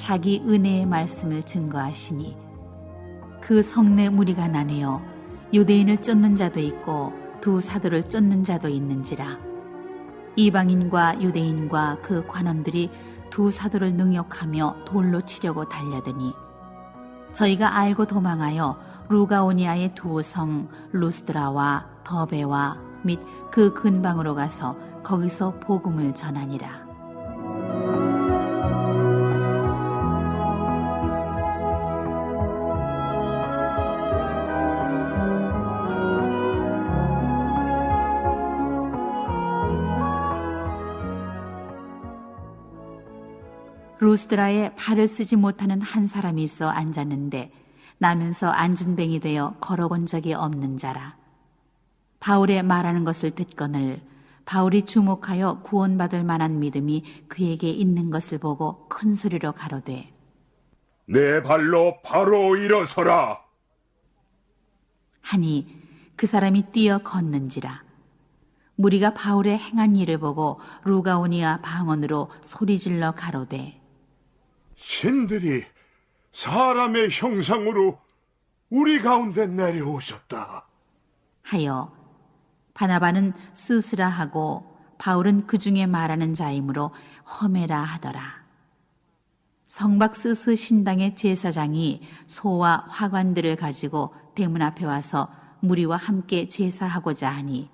자기 은혜의 말씀을 증거하시니 그 성내 무리가 나뉘어 유대인을 쫓는 자도 있고 두 사도를 쫓는 자도 있는지라 이방인과 유대인과 그 관원들이 두 사도를 능욕하며 돌로 치려고 달려드니 저희가 알고 도망하여 루가오니아의 두 성 루스드라와 더베와 및 그 근방으로 가서 거기서 복음을 전하니라. 루스드라에 발을 쓰지 못하는 한 사람이 있어 앉았는데 나면서 앉은 뱅이 되어 걸어본 적이 없는 자라. 바울의 말하는 것을 듣거늘 바울이 주목하여 구원받을 만한 믿음이 그에게 있는 것을 보고 큰 소리로 가로되 내 발로 바로 일어서라. 하니 그 사람이 뛰어 걷는지라. 무리가 바울의 행한 일을 보고 루가오니아 방언으로 소리질러 가로되 신들이 사람의 형상으로 우리 가운데 내려오셨다. 하여 바나바는 스스라 하고 바울은 그 중에 말하는 자이므로 험해라 하더라. 성박 스스 신당의 제사장이 소와 화관들을 가지고 대문 앞에 와서 무리와 함께 제사하고자 하니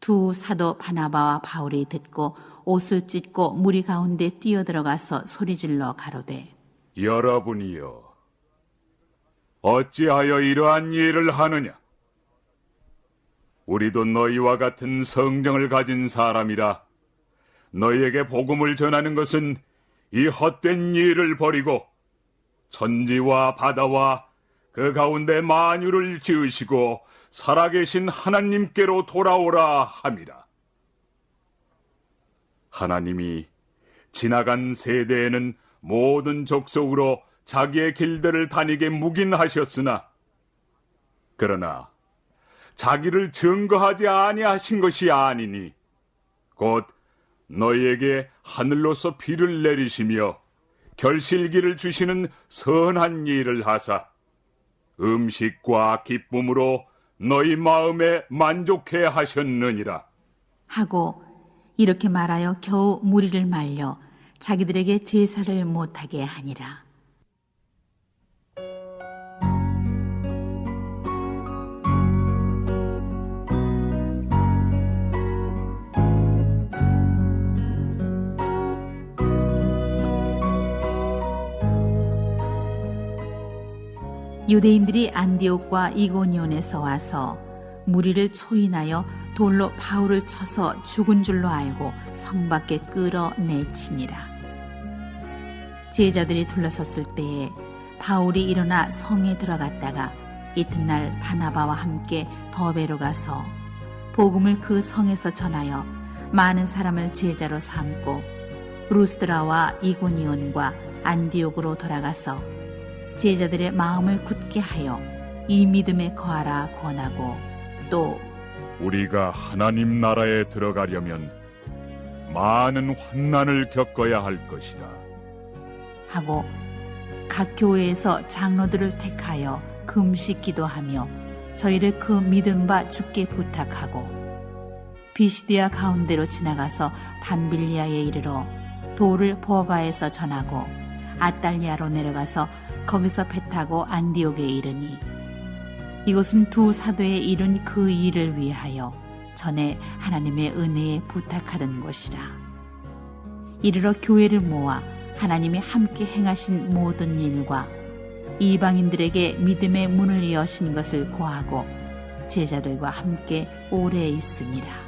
두 사도 바나바와 바울이 듣고 옷을 찢고 무리 가운데 뛰어들어가서 소리질러 가로되 여러분이여, 어찌하여 이러한 일을 하느냐? 우리도 너희와 같은 성정을 가진 사람이라 너희에게 복음을 전하는 것은 이 헛된 일을 버리고 천지와 바다와 그 가운데 만유를 지으시고 살아계신 하나님께로 돌아오라 함이라. 하나님이 지나간 세대에는 모든 족속으로 자기의 길들을 다니게 묵인하셨으나 그러나 자기를 증거하지 아니하신 것이 아니니 곧 너희에게 하늘로서 비를 내리시며 결실기를 주시는 선한 일을 하사 음식과 기쁨으로 너희 마음에 만족해 하셨느니라. 하고 이렇게 말하여 겨우 무리를 말려 자기들에게 제사를 못하게 하니라. 유대인들이 안디옥과 이고니온에서 와서 무리를 초인하여 돌로 바울을 쳐서 죽은 줄로 알고 성 밖에 끌어내치니라. 제자들이 둘러섰을 때에 바울이 일어나 성에 들어갔다가 이튿날 바나바와 함께 더베로 가서 복음을 그 성에서 전하여 많은 사람을 제자로 삼고 루스드라와 이고니온과 안디옥으로 돌아가서 제자들의 마음을 굳게 하여 이 믿음에 거하라 권하고 또 우리가 하나님 나라에 들어가려면 많은 환난을 겪어야 할 것이다. 하고 각 교회에서 장로들을 택하여 금식 기도하며 저희를 그 믿음 바 주께 부탁하고 비시디아 가운데로 지나가서 밤빌리아에 이르러 돌을 버가에서 전하고 아달리아로 내려가서 거기서 배 타고 안디옥에 이르니 이것은 두 사도의 이룬 그 일을 위하여 전에 하나님의 은혜에 부탁하던 것이라. 이르러 교회를 모아 하나님이 함께 행하신 모든 일과 이방인들에게 믿음의 문을 여신 것을 고하고 제자들과 함께 오래 있으니라.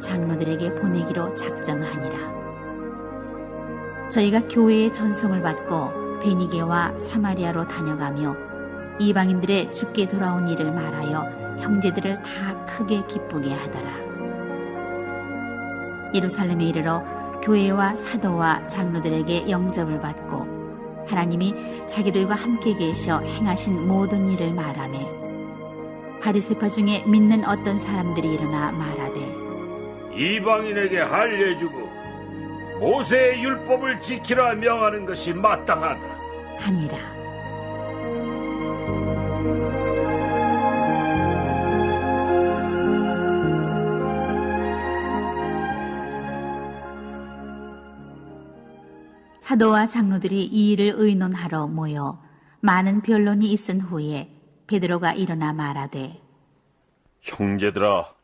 장로들에게 보내기로 작정하니라 저희가 교회의 전송을 받고 베니게와 사마리아로 다녀가며 이방인들의 죽게 돌아온 일을 말하여 형제들을 다 크게 기쁘게 하더라. 예루살렘에 이르러 교회와 사도와 장로들에게 영접을 받고 하나님이 자기들과 함께 계셔 행하신 모든 일을 말하며 바리세파 중에 믿는 어떤 사람들이 일어나 말하되 이방인에게 할례 주고 모세의 율법을 지키라 명하는 것이 마땅하다. 하니라. 사도와 장로들이 이 일을 의논하러 모여 많은 변론이 있은 후에 베드로가 일어나 말하되 형제들아,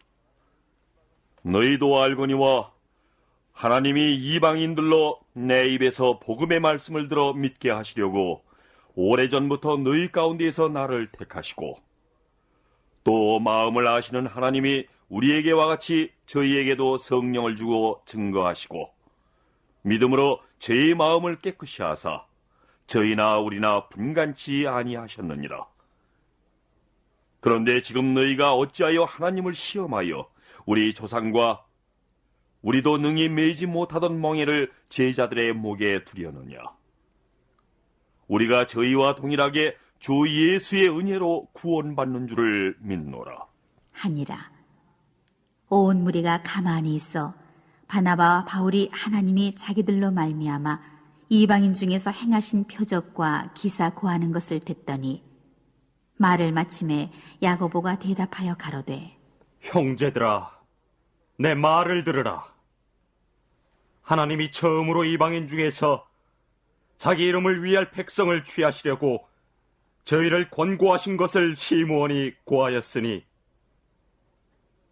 너희도 알거니와 하나님이 이방인들로 내 입에서 복음의 말씀을 들어 믿게 하시려고 오래전부터 너희 가운데에서 나를 택하시고 또 마음을 아시는 하나님이 우리에게와 같이 저희에게도 성령을 주고 증거하시고 믿음으로 죄의 마음을 깨끗이 하사 저희나 우리나 분간치 아니하셨느니라. 그런데 지금 너희가 어찌하여 하나님을 시험하여 우리 조상과 우리도 능히 매지 못하던 멍에를 제자들의 목에 두려느냐? 우리가 저희와 동일하게 주 예수의 은혜로 구원받는 줄을 믿노라. 하니라. 온 무리가 가만히 있어 바나바와 바울이 하나님이 자기들로 말미암아 이방인 중에서 행하신 표적과 기사 고하는 것을 듣더니 말을 마침에 야고보가 대답하여 가로되 형제들아, 내 말을 들으라. 하나님이 처음으로 이방인 중에서 자기 이름을 위할 백성을 취하시려고 저희를 권고하신 것을 시무원이 고하였으니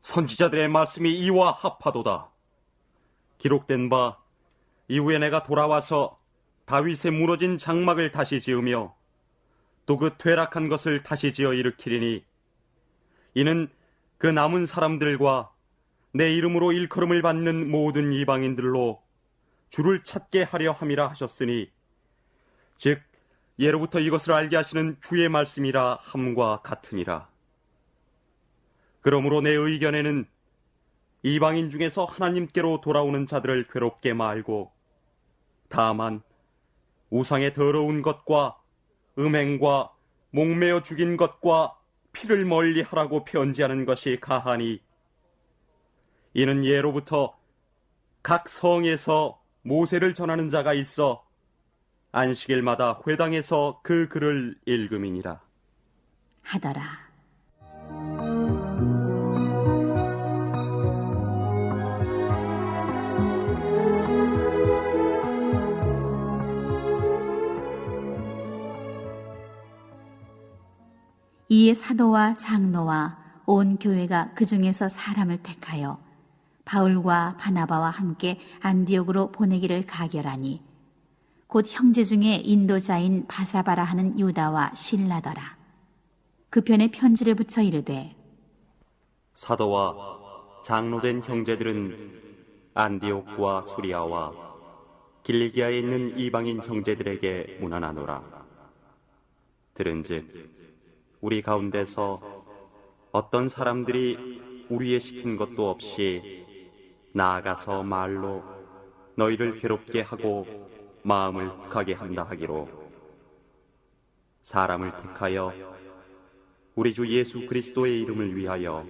선지자들의 말씀이 이와 합하도다. 기록된 바 이후에 내가 돌아와서 다윗의 무너진 장막을 다시 지으며 또 그 퇴락한 것을 다시 지어 일으키리니 이는 그 남은 사람들과 내 이름으로 일컬음을 받는 모든 이방인들로 주를 찾게 하려 함이라 하셨으니 즉 예로부터 이것을 알게 하시는 주의 말씀이라 함과 같으니라. 그러므로 내 의견에는 이방인 중에서 하나님께로 돌아오는 자들을 괴롭게 말고 다만 우상의 더러운 것과 음행과 목매어 죽인 것과 피를 멀리 하라고 편지하는 것이 가하니 이는 예로부터 각 성에서 모세를 전하는 자가 있어 안식일마다 회당에서 그 글을 읽음이니라. 하더라. 이에 사도와 장로와 온 교회가 그 중에서 사람을 택하여 바울과 바나바와 함께 안디옥으로 보내기를 가결하니 곧 형제 중에 인도자인 바사바라 하는 유다와 신라더라. 그 편에 편지를 붙여 이르되 사도와 장로된 형제들은 안디옥과 수리아와 길리기아에 있는 이방인 형제들에게 문안하노라. 들은즉 우리 가운데서 어떤 사람들이 우리의 시킨 것도 없이 나아가서 말로 너희를 괴롭게 하고 마음을 가게 한다 하기로 사람을 택하여 우리 주 예수 그리스도의 이름을 위하여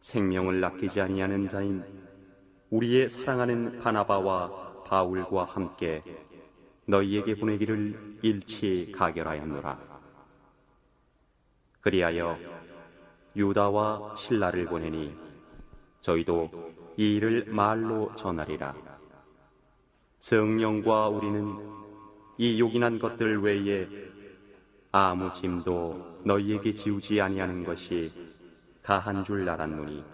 생명을 아끼지 아니하는 자인 우리의 사랑하는 바나바와 바울과 함께 너희에게 보내기를 일치 가결하였노라. 그리하여 유다와 신라를 보내니 저희도 이 일을 말로 전하리라. 성령과 우리는 이 요긴한 것들 외에 아무 짐도 너희에게 지우지 아니하는 것이 다한 줄 알았노니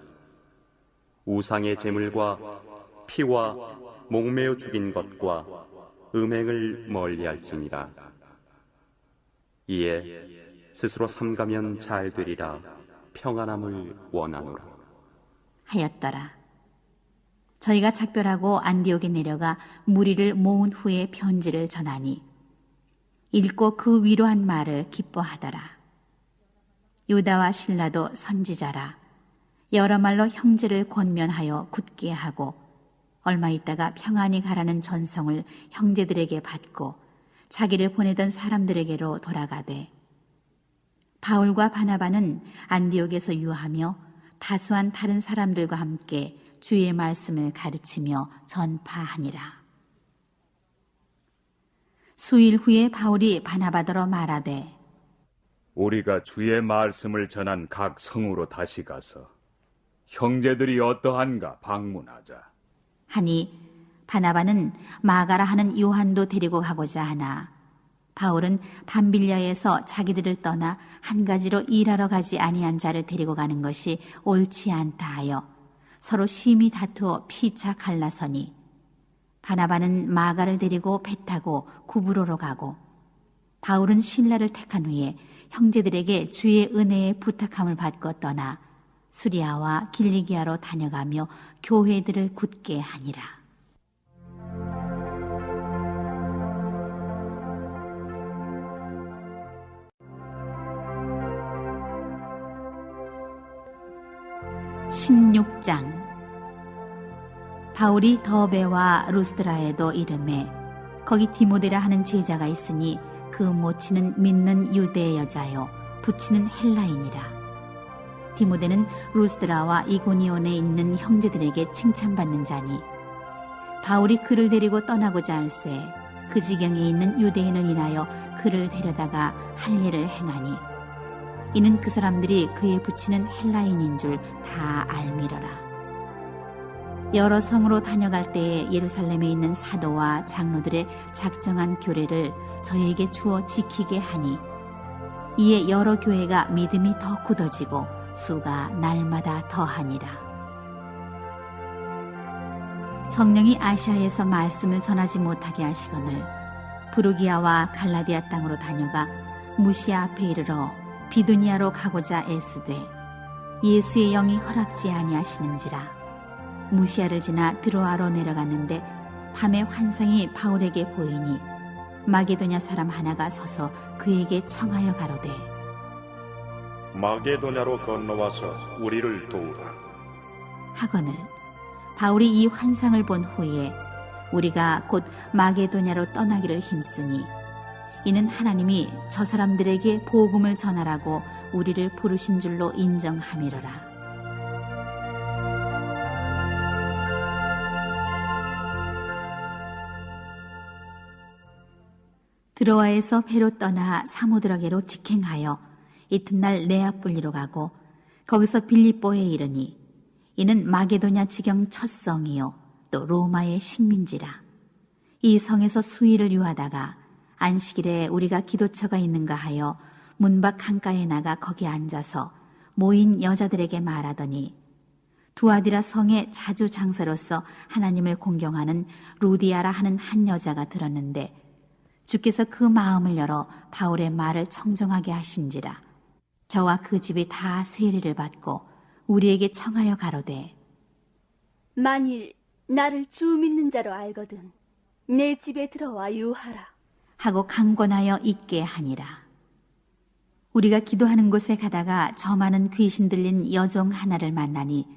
우상의 제물과 피와 목매어 죽인 것과 음행을 멀리할지니라. 이에 스스로 삼가면 잘 되리라 평안함을 원하노라. 하였더라. 저희가 작별하고 안디옥에 내려가 무리를 모은 후에 편지를 전하니 읽고 그 위로한 말을 기뻐하더라. 유다와 신라도 선지자라. 여러 말로 형제를 권면하여 굳게 하고 얼마 있다가 평안히 가라는 전성을 형제들에게 받고 자기를 보내던 사람들에게로 돌아가되 바울과 바나바는 안디옥에서 유하며 다수한 다른 사람들과 함께 주의 말씀을 가르치며 전파하니라. 수일 후에 바울이 바나바더러 말하되 우리가 주의 말씀을 전한 각 성으로 다시 가서 형제들이 어떠한가 방문하자. 하니 바나바는 마가라 하는 요한도 데리고 가고자 하나 바울은 밤빌려에서 자기들을 떠나 한 가지로 일하러 가지 아니한 자를 데리고 가는 것이 옳지 않다 하여 서로 심히 다투어 피차 갈라서니 바나바는 마가를 데리고 배 타고 구브로로 가고 바울은 신라를 택한 후에 형제들에게 주의 은혜의 부탁함을 받고 떠나 수리아와 길리기아로 다녀가며 교회들을 굳게 하니라. (16장) 바울이 더베와 루스드라에도 이름에 거기 디모데라 하는 제자가 있으니 그 모치는 믿는 유대 여자요 부치는 헬라인이라. 디모데는 루스드라와 이고니온에 있는 형제들에게 칭찬받는 자니 바울이 그를 데리고 떠나고자 할새 그 지경에 있는 유대인을 인하여 그를 데려다가 할 일을 행하니 이는 그 사람들이 그의 부치는 헬라인인 줄 다 알미러라 여러 성으로 다녀갈 때에 예루살렘에 있는 사도와 장로들의 작정한 교례를 저에게 주어 지키게 하니 이에 여러 교회가 믿음이 더 굳어지고 수가 날마다 더하니라. 성령이 아시아에서 말씀을 전하지 못하게 하시거늘 부르기아와 갈라디아 땅으로 다녀가 무시아 앞에 이르러 비두니아로 가고자 애쓰되 예수의 영이 허락지 아니하시는지라 무시아를 지나 드로아로 내려갔는데 밤에 환상이 바울에게 보이니 마게도냐 사람 하나가 서서 그에게 청하여 가로되 마게도냐로 건너와서 우리를 도우라. 하거늘 바울이 이 환상을 본 후에 우리가 곧 마게도냐로 떠나기를 힘쓰니 이는 하나님이 저 사람들에게 복음을 전하라고 우리를 부르신 줄로 인정함이로라. 드로아에서 배로 떠나 사모드라게로 직행하여 이튿날 네아폴리로 가고 거기서 빌립보에 이르니 이는 마게도냐 지경 첫 성이요 또 로마의 식민지라 이 성에서 수일을 유하다가 안식일에 우리가 기도처가 있는가 하여 문밖 강가에 나가 거기 앉아서 모인 여자들에게 말하더니 두아디라 성에 자주 장사로서 하나님을 공경하는 루디아라 하는 한 여자가 들었는데 주께서 그 마음을 열어 바울의 말을 청정하게 하신지라 저와 그 집이 다 세례를 받고 우리에게 청하여 가로되 만일 나를 주 믿는 자로 알거든 내 집에 들어와 유하라. 하고 강권하여 있게 하니라. 우리가 기도하는 곳에 가다가 저 많은 귀신 들린 여종 하나를 만나니